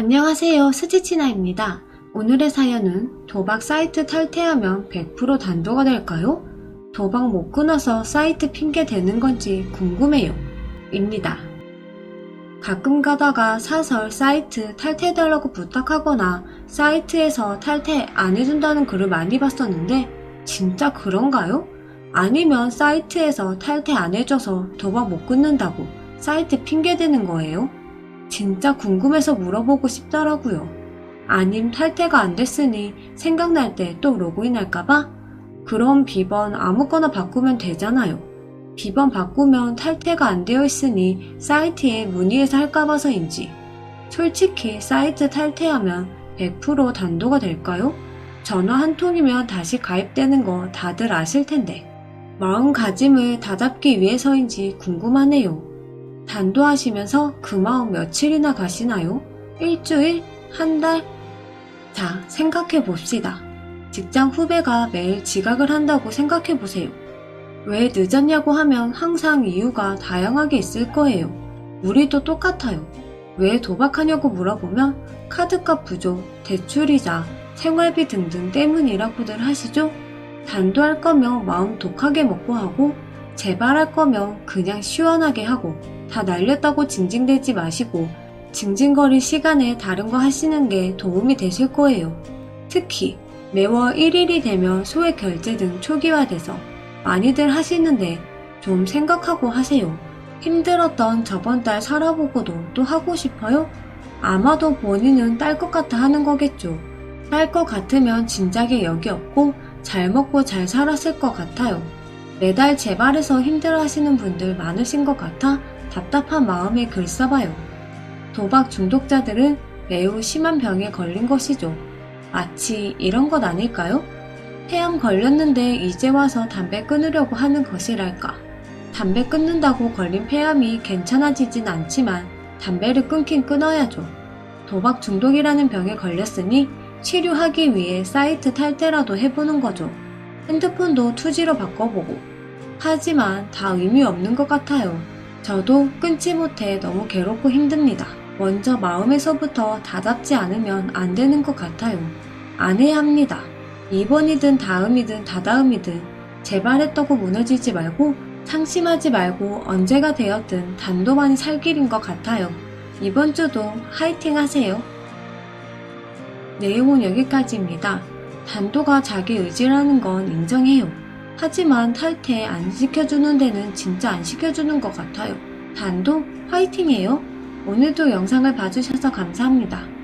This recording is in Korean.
안녕하세요. 스지치나입니다. 오늘의 사연은 도박 사이트 탈퇴하면 100% 단도가 될까요? 도박 못 끊어서 사이트 핑계 대는 건지 궁금해요. 입니다. 가끔 가다가 사설 사이트 탈퇴해달라고 부탁하거나 사이트에서 탈퇴 안 해준다는 글을 많이 봤었는데 진짜 그런가요? 아니면 사이트에서 탈퇴 안 해줘서 도박 못 끊는다고 사이트 핑계 대는 거예요? 진짜 궁금해서 물어보고 싶더라고요. 아님 탈퇴가 안 됐으니 생각날 때 또 로그인 할까봐? 그럼 비번 아무거나 바꾸면 되잖아요. 비번 바꾸면 탈퇴가 안 되어 있으니 사이트에 문의해서 할까봐서인지. 솔직히 사이트 탈퇴하면 100% 단도가 될까요? 전화 한 통이면 다시 가입되는 거 다들 아실 텐데. 마음가짐을 다잡기 위해서인지 궁금하네요. 단도하시면서 그 마음 며칠이나 가시나요? 일주일? 한 달? 자, 생각해 봅시다. 직장 후배가 매일 지각을 한다고 생각해 보세요. 왜 늦었냐고 하면 항상 이유가 다양하게 있을 거예요. 우리도 똑같아요. 왜 도박하냐고 물어보면 카드값 부족, 대출이자, 생활비 등등 때문이라고들 하시죠? 단도할 거면 마음 독하게 먹고 하고, 재발할 거면 그냥 시원하게 하고, 다 날렸다고 징징대지 마시고 징징거릴 시간에 다른 거 하시는 게 도움이 되실 거예요. 특히 매월 1일이 되면 소액 결제 등 초기화돼서 많이들 하시는데 좀 생각하고 하세요. 힘들었던 저번 달 살아보고도 또 하고 싶어요? 아마도 본인은 딸 것 같아 하는 거겠죠. 딸 것 같으면 진작에 여기 없고 잘 먹고 잘 살았을 것 같아요. 매달 재발해서 힘들어 하시는 분들 많으신 것 같아 답답한 마음에 글 써봐요. 도박 중독자들은 매우 심한 병에 걸린 것이죠. 마치 이런 것 아닐까요? 폐암 걸렸는데 이제 와서 담배 끊으려고 하는 것이랄까. 담배 끊는다고 걸린 폐암이 괜찮아지진 않지만 담배를 끊긴 끊어야죠. 도박 중독이라는 병에 걸렸으니 치료하기 위해 사이트 탈퇴라도 해보는 거죠. 핸드폰도 투지로 바꿔보고. 하지만 다 의미 없는 것 같아요. 저도 끊지 못해 너무 괴롭고 힘듭니다. 먼저 마음에서부터 다잡지 않으면 안 되는 것 같아요. 안 해야 합니다. 이번이든 다음이든 다다음이든 제발 했다고 무너지지 말고 상심하지 말고 언제가 되었든 단도만이 살 길인 것 같아요. 이번 주도 화이팅 하세요. 내용은 여기까지입니다. 단도가 자기 의지라는 건 인정해요. 하지만 탈퇴 안 시켜주는 데는 진짜 안 시켜주는 것 같아요. 단도 화이팅해요. 오늘도 영상을 봐주셔서 감사합니다.